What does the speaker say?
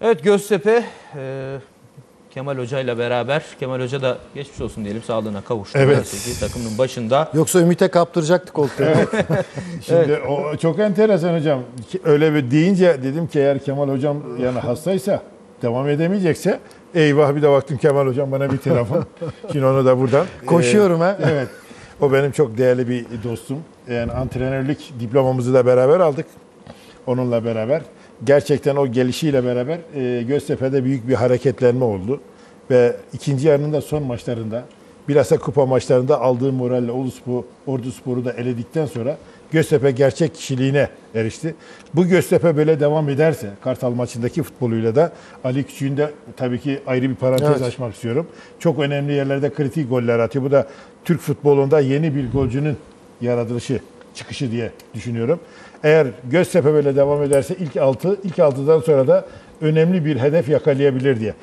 Evet Göztepe e, Kemal Hoca ile beraber Kemal Hoca da geçmiş olsun diyelim sağlığına kavuştu. Evet. Ki takımın başında. Yoksa Ümit'e kaptıracaktık koltuğu. Şimdi o çok enteresan hocam. Öyle bir deyince dedim ki eğer Kemal hocam yani hastaysa devam edemeyecekse eyvah bir de baktım Kemal hocam bana bir telefon. Şimdi onu da buradan Koşuyorum ha. Evet. O benim çok değerli bir dostum. Yani antrenörlük diplomamızı da beraber aldık. Onunla beraber. Gerçekten o gelişiyle beraber e, Göztepe'de büyük bir hareketlenme oldu. Ve ikinci yarının da son maçlarında bilhassa kupa maçlarında aldığı moralle Uluspor, Ordu Spor'u da eledikten sonra Göztepe gerçek kişiliğine erişti. Bu Göztepe böyle devam ederse Kartal maçındaki futboluyla da Ali Küçük'ün de tabii ki ayrı bir parantez Evet. açmak istiyorum. Çok önemli yerlerde kritik goller atıyor. Bu da Türk futbolunda yeni bir golcünün yaratılışı, çıkışı diye düşünüyorum. Eğer Göztepe böyle devam ederse ilk 6, ilk 6'dan sonra da önemli bir hedef yakalayabilir diye.